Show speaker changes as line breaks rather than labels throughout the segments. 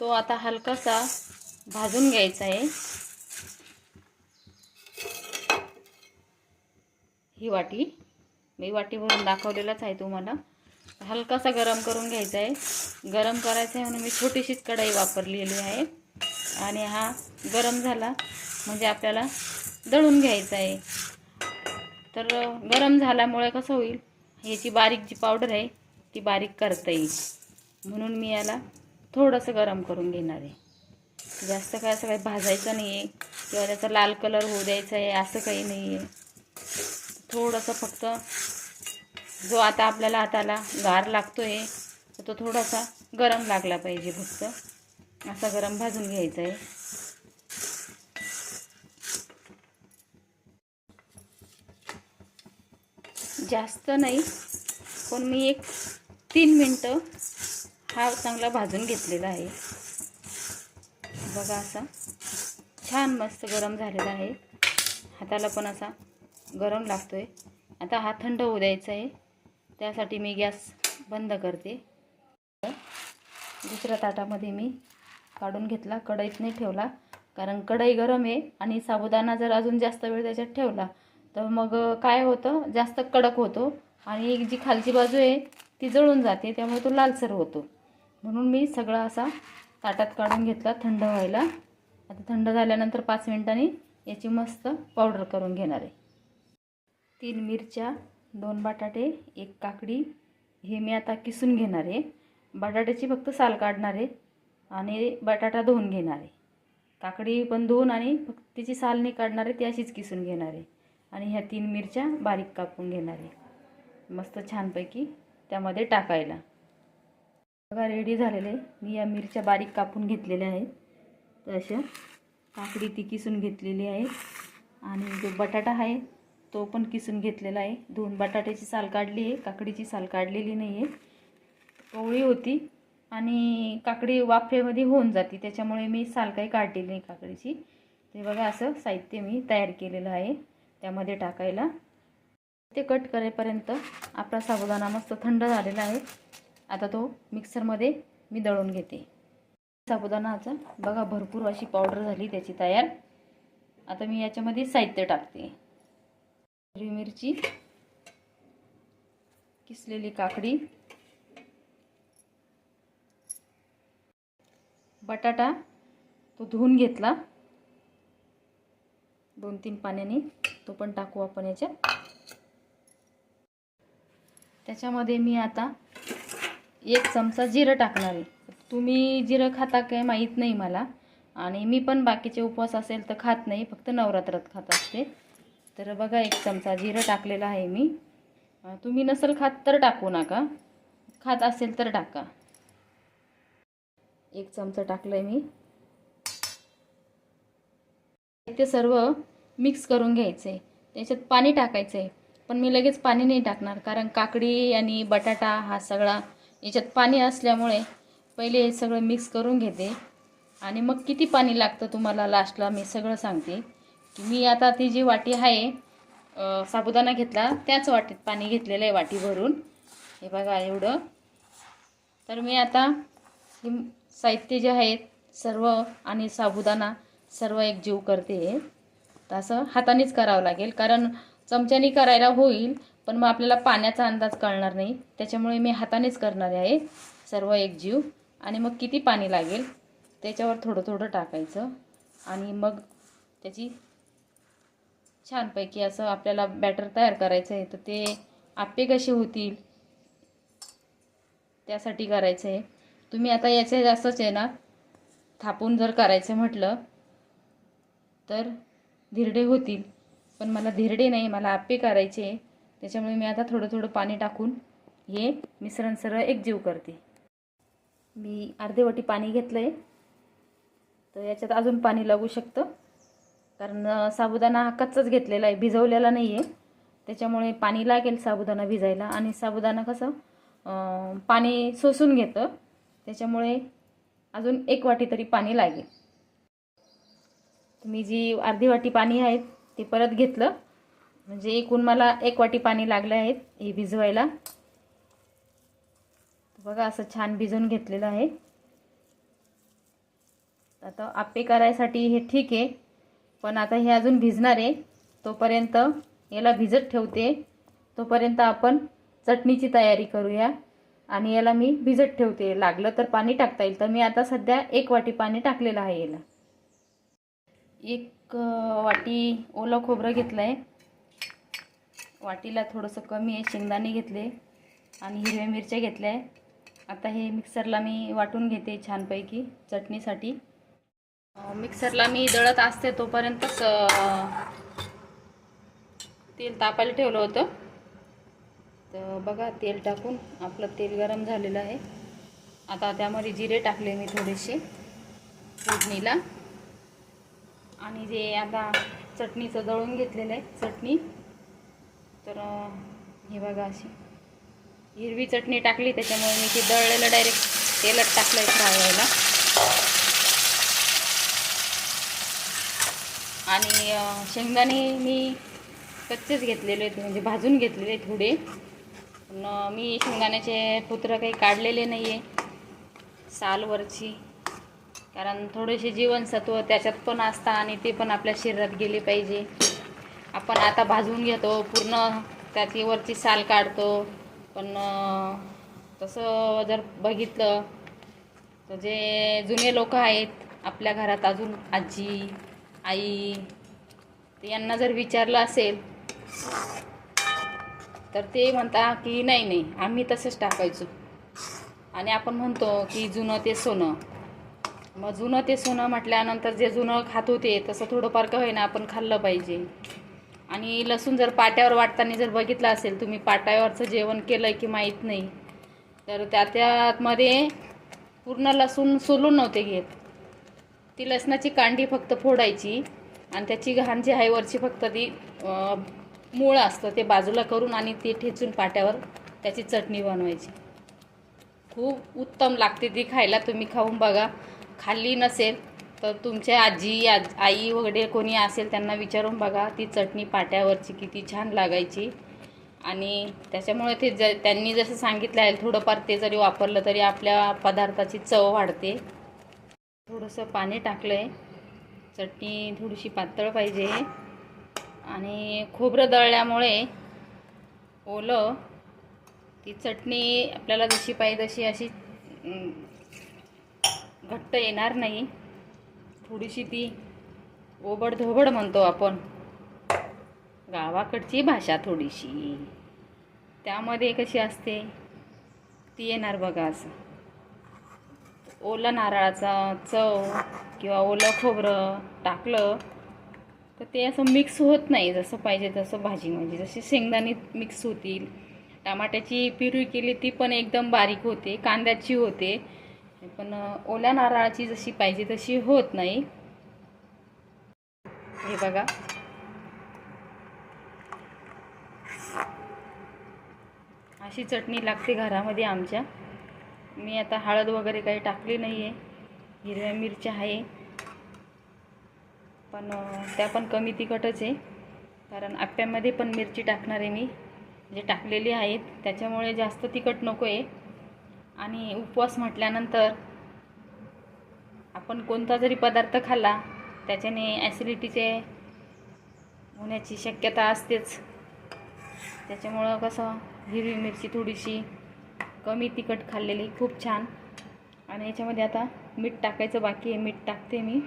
तो आता हलकासा भाजून घ्यायचा आहे. ही वाटी. मी वाटी भरून दाखवलेलाच आहे तुम्हाला. हलकासा गरम करून घ्यायचा आहे. गरम करायचा आहे म्हणून मी छोटीशीच कढाई वापरलेली आहे. आणि हा गरम झाला म्हणजे आपल्याला दळून घ्यायचा आहे. तर गरम झाल्यामुळे कसं होईल? याची बारीक जी पावडर आहे ती बारीक करता येईल. म्हणून मी याला थोडंसं गरम करून घेणार आहे. जास्त काय असं काही भाजायचं नाही आहे किंवा त्याचा लाल कलर होऊ द्यायचा आहे असं काही नाही आहे थोडंसं फक्त जो आता आपल्याला हाताला गार लागतो आहे तर तो थोडासा गरम लागला पाहिजे फक्त. असा गरम भाजून घ्यायचा आहे. जास्त नाही पण मी एक तीन मिनटं हा चांगला भाजून घेतलेला आहे. बघा असा. छान मस्त गरम झालेला आहे. हाताला पण असा गरम लागतो आहे आता हा थंड होऊ द्यायचा आहे. त्यासाठी मी गॅस बंद करते. दुसऱ्या ताटामध्ये मी काढून घेतला. कढईत नाही ठेवला. कारण कढई गरम आहे आणि साबुदाणा जर अजून जास्त वेळ त्याच्यात ठेवला तर मग काय होतं? जास्त कडक होतो आणि एक जी खालची बाजू आहे ती जळून जाते. त्यामुळे तो लालसर होतो. म्हणून मी सगळा असा ताटात काढून घेतला थंड व्हायला. आता थंड झाल्यानंतर पाच मिनिटांनी याची मस्त पावडर करून घेणार आहे. तीन मिरच्या दोन बटाटे एक काकडी हे मी आता किसून घेणार आहे. बटाट्याची फक्त साल काढणार आहे आणि बटाटा धुवून घेणार आहे. काकडी पण धुवून आणि फक्त तिची साल नाही काढणार आहे ती अशीच किसून घेणार आहे. आणि ह्या तीन मिरच्या बारीक कापून घेणार आहे. मस्त छानपैकी त्यामध्ये टाकायला. बघा रेडी झालेले मी या मिरच्या बारीक कापून घेतलेल्या आहेत. तर अशा काकडी ती किसून घेतलेली आहे. आणि जो बटाटा आहे तो पण किसून घेतलेला आहे. दोन बटाट्याची साल काढली आहे. काकडीची साल काढलेली नाही आहे कोवळी होती. आणि काकडी वाफेमध्ये होऊन जाते. त्याच्यामुळे मी साल काही काढलेली नाही काकडीची. ते बघा असं साहित्य मी तयार केलेलं आहे. त्यामध्ये टाकायला. ते कट करेपर्यंत आपला साबुदाणा मस्त थंड झालेला आहे. आता तो मिक्सरमध्ये मी दळून घेते. साबुदाणाचा बघा भरपूर अशी पावडर झाली त्याची तयार. आता मी याच्यामध्ये साहित्य टाकते. हिरवी मिरची किसलेली काकडी बटाटा तो धुवून घेतला. दोन तीन पाण्याने तो पण टाकू आपण याच्यात. त्याच्यामध्ये मी आता एक चमचा जिरं टाकणार आहे. तुम्ही जिरं खाता काय माहीत नाही मला. आणि मी पण बाकीचे उपवास असेल तर खात नाही फक्त नवरात्रात खात असते. तर बघा एक चमचा जिरं टाकलेला आहे मी. तुम्ही नसेल खात तर टाकू नका. खात असेल तर टाका. एक चमचा टाकलं आहे मी. ते सर्व मिक्स करून घ्यायचं. आहे त्याच्यात पाणी टाकायचं आहे पण मी लगेच पाणी नाही टाकणार कारण काकडी आणि बटाटा हा सगळा याच्यात पाणी असल्यामुळे पहिले हे सगळं मिक्स करून घेते. आणि मग किती पाणी लागतं तुम्हाला लास्टला मी सगळं सांगते. की मी आता ती जी वाटी आहे साबुदाणा घेतला त्याच वाटीत पाणी घेतलेलं आहे वाटी भरून. हे बघा एवढं. तर मी आता ही साहित्य जे आहेत सर्व आणि साबुदाणा सर्व एक जीव करते तर असं हातानेच करावं लागेल. कारण चमच्याने करायला होईल पण मग आपल्याला पाण्याचा अंदाज कळणार नाही. त्याच्यामुळे मी हातानेच करणार आहे सर्व एक जीव. आणि मग किती पाणी लागेल? त्याच्यावर थोडं थोडं टाकायचं. आणि मग त्याची छानपैकी असं आपल्याला बॅटर तयार करायचं आहे तर ते आप्पे कसे होतील? त्यासाठी करायचं आहे तुम्ही आता याचे जास्तच आहे ना थापून जर करायचं म्हटलं तर धिरडे होतील. पण मला धिरडे नाही मला आप्पे करायचे आहे. त्याच्यामुळे मी आता थोडं थोडं पाणी टाकून हे मिश्रण सरळ एकजीव करते. मी अर्धे वाटी पाणी घेतलं आहे तर याच्यात अजून पाणी लागू शकतं. कारण साबुदाणा हा कच्चाच घेतलेला आहे भिजवलेला नाही आहे त्याच्यामुळे पाणी लागेल साबुदाणा भिजायला आणि साबुदाणा कसं पाणी सोसून घेतं. त्याच्यामुळे अजून एक वाटी तरी पाणी लागेल. मी जी अर्धी वाटी पाणी आहे ते परत घेतलं. म्हणजे एकूण मला एक वाटी पाणी लागले आहेत हे भिजवायला. बघा असं छान भिजवून घेतलेलं आहे. आता आप्पे करायसाठी हे ठीक आहे पण आता हे अजून भिजणार आहे. तोपर्यंत याला भिजत ठेवते. तोपर्यंत आपण चटणीची तयारी करूया. आणि याला मी भिजत ठेवते. लागलं तर पाणी टाकता येईल. तर मी आता सध्या एक वाटी पाणी टाकलेलं आहे याला. एक वाटी ओलं खोबरं घेतलं आहे वाटीला थोडंसं कमी आहे शेंगदाणे घेतले आणि हिरव्या मिरच्या घेतल्या आहे. आता हे मिक्सरला मी वाटून घेते छानपैकी चटणीसाठी. मिक्सरला मी दळत असते तोपर्यंतच तेल तापायला ठेवलं होतं. तर बघा तेल टाकून आपलं तेल गरम झालेलं आहे. आता त्यामध्ये जिरे टाकले मी थोडेसे फोडणीला आणि जे आता चटणीचं दळून घेतलेलं आहे चटणी. तर हे बघा अशी. हिरवी चटणी टाकली त्याच्यामुळे मी ती दळलेलं डायरेक्ट तेलच टाकलं आहे फ्राय व्हायला आणि शेंगदाणे मी कच्चेच घेतलेले आहेत म्हणजे भाजून घेतलेले थोडे. पण मी शेंगदाण्याचे पुत्र काही काढलेले नाही आहे सालवरची. कारण थोडेसे जीवनसत्व त्याच्यात पण असतं आणि ते पण आपल्या शरीरात गेले पाहिजे. आपण आता भाजून घेतो पूर्ण त्याची वरची साल काढतो. पण तसं जर बघितलं तर जे जुने लोक आहेत आपल्या घरात अजून आजी आई यांना जर विचारलं असेल तर ते म्हणता की नाही नाही आम्ही तसंच टाकायचो. आणि आपण म्हणतो की जुनं ते सोनं. मग जुनं ते सोनं म्हटल्यानंतर जे जुनं खात होते तसं थोडंफार का होईना आपण खाल्लं पाहिजे. आणि लसूण जर पाट्यावर वाटताना जर बघितलं असेल तुम्ही पाट्यावरचं जेवण केलं की माहीत नाही तर त्या त्यामध्ये पूर्ण लसूण सोलून नव्हते घेत. ती लसणाची कांडी फक्त फोडायची आणि त्याची घाण जी आहे वरची फक्त ती मूळ असतं ते बाजूला करून आणि ते ठेचून पाट्यावर त्याची चटणी बनवायची. खूप उत्तम लागते ती खायला तुम्ही खाऊन बघा. खाल्ली नसेल तर तुमच्या आजी आज आई वगैरे कोणी असेल त्यांना विचारून बघा ती चटणी पाट्यावरची किती छान लागायची. आणि त्याच्यामुळे ते ज त्यांनी जसं सांगितलं आहे थोडंफार ते जरी वापरलं तरी आपल्या पदार्थाची चव वाढते. थोडंसं पाणी टाकलं आहे चटणी थोडीशी पातळ पाहिजे. आणि खोबरं दळल्यामुळे ओलं ती चटणी आपल्याला जशी पाहिजे तशी अशी घट्ट येणार नाही. थोडीशी ती ओबड धोबड म्हणतो आपण. गावाकडची भाषा थोडीशी. त्यामध्ये कशी असते? ती येणार बघा असं. ओलं नारळाचा चव किंवा ओलं खोबरं टाकलं तर ते असं मिक्स होत नाही. जसं पाहिजे तसं भाजी. म्हणजे जशी शेंगदाणे मिक्स होतील टमाट्याची पिरवी केली ती पण एकदम बारीक होते कांद्याची होते. पण ओल्या नारळाची जशी पाहिजे तशी होत नाही. हे बघा. अशी चटणी लागते घरामध्ये आमच्या. मी आता हळद वगैरे काही टाकली नाही आहे हिरव्या मिरच्या आहे. पण त्या पण कमी तिखटच आहे. कारण आप्प्यामध्ये पण मिरची टाकणार आहे मी. जे टाकलेली आहेत त्याच्यामुळे जास्त तिखट नको आहे आणि उपवास म्हटल्यानंतर आपण कोणता जरी पदार्थ खाल्ला त्याच्याने ॲसिडिटीचे होण्याची शक्यता असतेच. त्याच्यामुळं कसं हिरवी मिरची थोडीशी कमी तिखट खाल्लेली खूप छान. आणि याच्यामध्ये आता मीठ टाकायचं बाकी आहे. मीठ टाकते मी.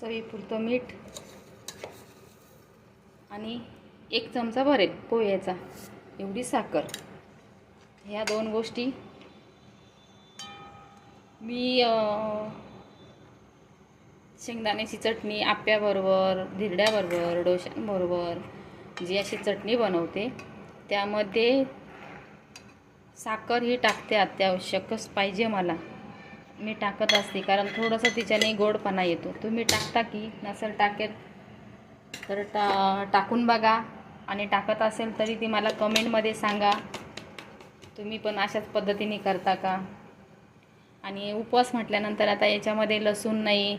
चवीपुरतं मीठ आणि एक चमचा भरेल पोह्याचा. एवढी साखर. ह्या दोन गोष्टी मी शेंगदाण्याची चटणी आप्याबरोबर धिरड्याबरोबर डोश्यांबरोबर जी अशी चटणी बनवते त्यामध्ये साखर ही टाकते अत्यावश्यकच पाहिजे मला. मी टाकत असते कारण थोडंसं तिच्याने गोडपणा येतो. तुम्ही टाकता की नसेल टाकेल तर टा टाकून बघा. आणि टाकत असेल तरी ती मला कमेंटमध्ये सांगा. तुम्ही पण अशाच पद्धतीने करता का? आणि उपवास म्हटल्यानंतर आता याच्यामध्ये लसूण नाही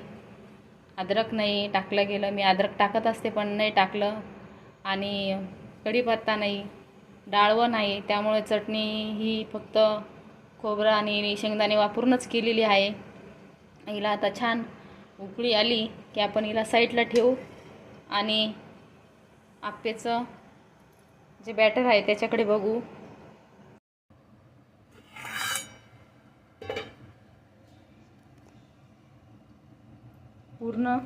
अद्रक नाही टाकलं गेलं. मी अद्रक टाकत असते पण नाही टाकलं. आणि कढीपत्ता नाही डाळवं नाही. त्यामुळे चटणी ही फक्त खोबरं आणि शेंगदाणे वापरूनच केलेली आहे. हिला आता छान उकळी आली की आपण हिला साईडला ठेवू. आणि आपेचं जे बॅटर आहे त्याच्याकडे बघू. पूर्ण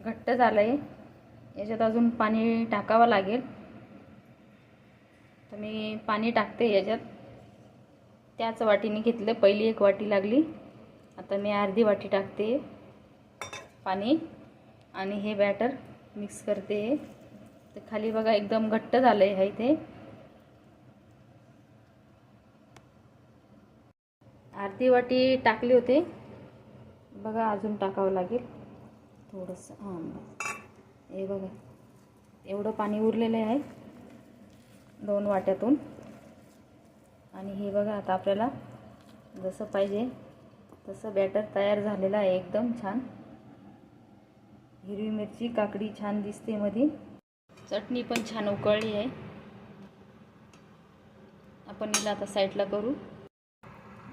घट्ट झालं आहे याच्यात अजून पाणी टाकावं लागेल. तर मी पाणी टाकते याच्यात. त्याच वाटीने घेतलं पहिली एक वाटी लागली. आता मी अर्धी वाटी टाकते पाणी. आणि हे बॅटर मिक्स करते. तर खाली बघा एकदम घट्ट झालं आहे इथे. अर्धी वाटी टाकली होते. बघा अजून टाकावं लागेल. थोडंसं हां हे बघा एवढं पाणी उरलेलं आहे. दोन वाट्यातून. आणि हे बघा आता आपल्याला जसं पाहिजे तसं बॅटर तयार झालेलं आहे. एकदम छान. हिरवी मिरची काकडी छान दिसते मध्ये चटणी पण छान उकळली आहे. आपण हिला आता साईडला करू.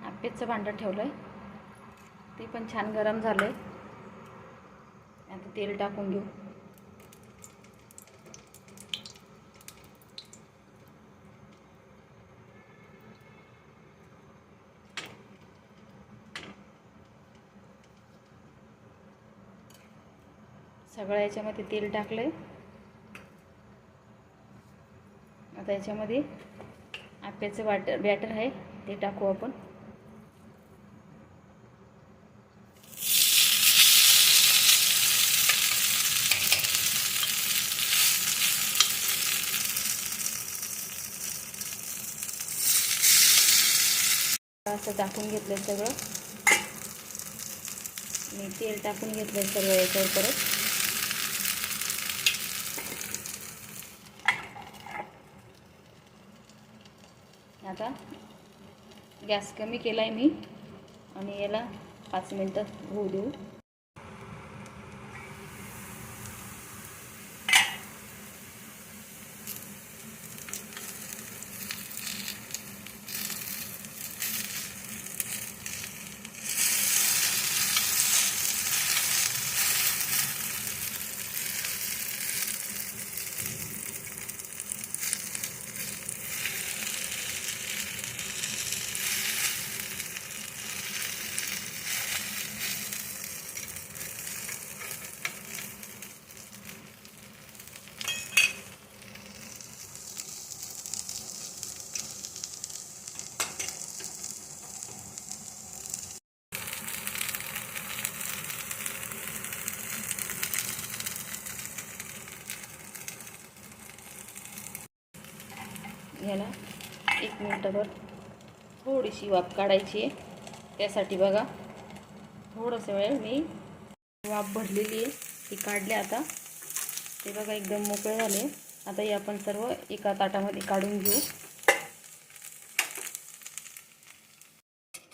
आपेचं भांडं ठेवलं आहे ते पण छान गरम झालं आहे आता तेल टाकून घेऊ. सगळं याच्यामध्ये तेल टाकलं आहे आता याच्यामध्ये आप्याचं वाटर बॅटर आहे ते टाकू आपण. असं टाकून घेतलं सगळं. मी तेल टाकून घेतलं सगळं याच्यावर परत. आता गॅस कमी केला आहे मी. आणि याला पाच मिनटं होऊ देऊ. याला एक मिनटाभर थोडीशी वाफ काढायची आहे. त्यासाठी बघा थोडंसं वेळ मी वाफ भरलेली आहे. ती काढली आता. ते बघा एकदम मोकळे झाले. आता हे आपण सर्व एका ताटामध्ये काढून घेऊ.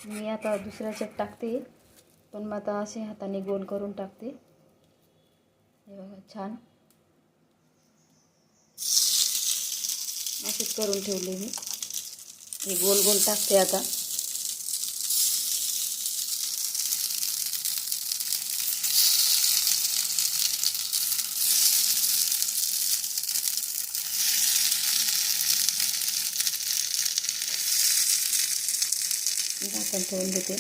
मी आता दुसऱ्याच्यात टाकते. पण मग आता असे हाताने गोल करून टाकते. हे बघा छान. असेच करून ठेवले मी. हे गोल गोल टाकते आता. झाकण ठेवून देते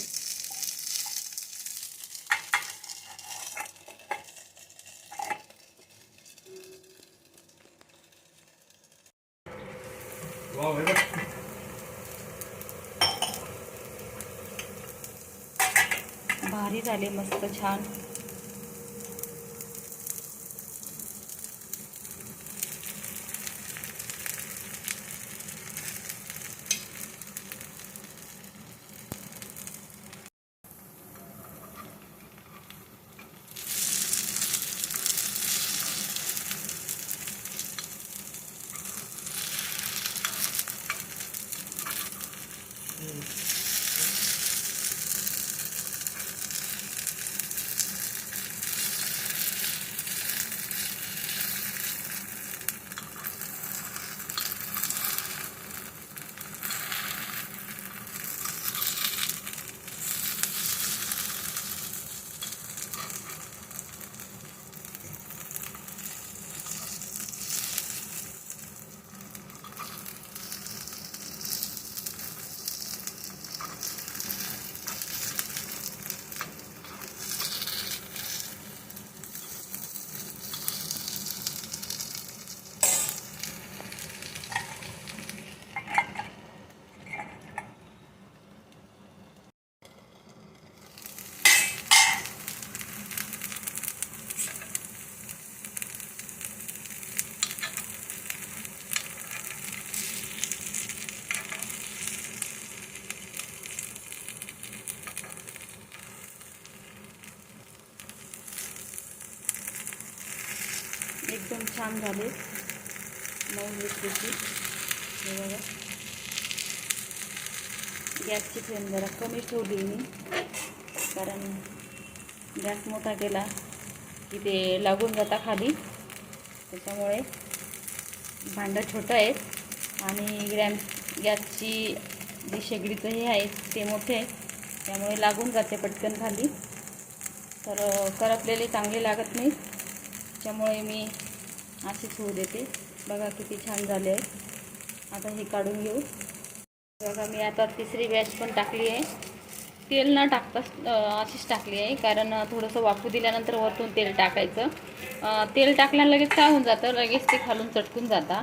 भारी झाले मस्त छान. एकदम छान झाले. मऊ लुसलुशीत हे बघा. गॅसची फ्लेम जरा कमी ठेवली मी. कारण गॅस मोठा केला की ते लागून जाता खाली. त्याच्यामुळे भांडं छोटं आहे आणि ग्रॅम गॅसची जी शेगडीचं हे आहे ते मोठे आहे त्यामुळे लागून जाते पटकन खाली. तर करपलेले चांगले लागत नाही. त्यामुळे मी अशीच होऊ देते. बघा किती छान झाले आहे आता हे काढून घेऊ. बघा मी आता तिसरी बॅच पण टाकली आहे. तेल न टाकता अशीच टाकली आहे. कारण थोडंसं वाफू दिल्यानंतर वरतून तेल टाकायचं. तेल टाकल्यानं लगेच काय होऊन जातं? लगेच ते खालून चटकून जाता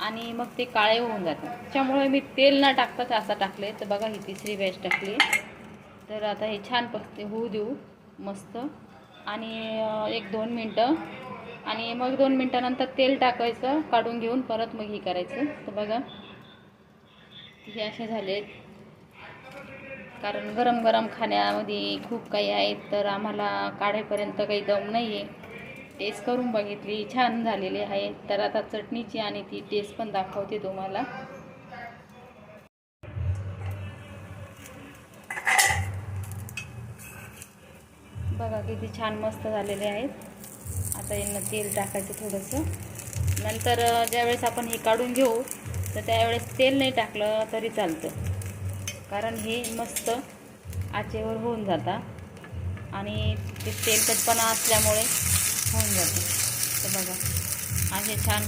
आणि मग ते काळे होऊन जातं. त्यामुळे मी तेल न टाकताच असं टाकले तर बघा ही तिसरी बॅच टाकली तर आता हे छान पसते होऊ देऊ. मस्त. आणि एक दोन मिनटं. आणि मग दोन मिनटानंतर तेल टाकायचं काढून घेऊन परत मग हे करायचं. तर बघा हे असे झाले कारण गरम गरम खाण्यामध्ये खूप काही आहेत तर आम्हाला काढेपर्यंत काही दम नाही आहे टेस्ट करून बघितली छान झालेली आहे. तर आता चटणीची आणि ती टेस्ट पण दाखवते तुम्हाला. बघा किती छान मस्त झालेले आहेत. आता यांना तेल टाकायचं थोडंसं. नंतर ज्यावेळेस आपण हे काढून घेऊ तर त्यावेळेस तेल नाही टाकलं तरी चालतं. कारण हे मस्त आचेवर होऊन जाता. आणि ते तेलकटपणा असल्यामुळे होऊन जाते. तर बघा असे छान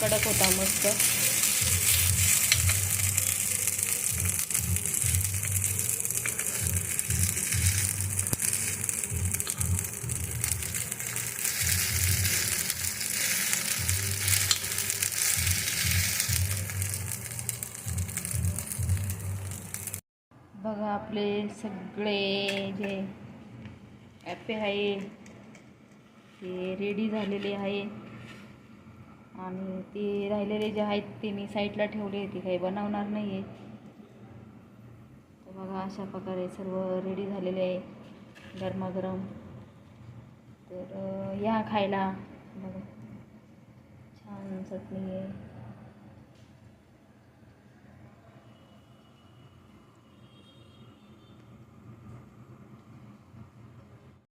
कडक होता मस्त. बघा आपले सगळे जे ॲपे आहे ते रेडी झालेले आहे. आणि ते राहिलेले जे आहेत ते मी साईडला ठेवले ते काही बनवणार नाही आहे तर बघा अशा प्रकारे सर्व रेडी झालेले आहे गरमागरम. तर या खायला. बघा छान चटणी आहे.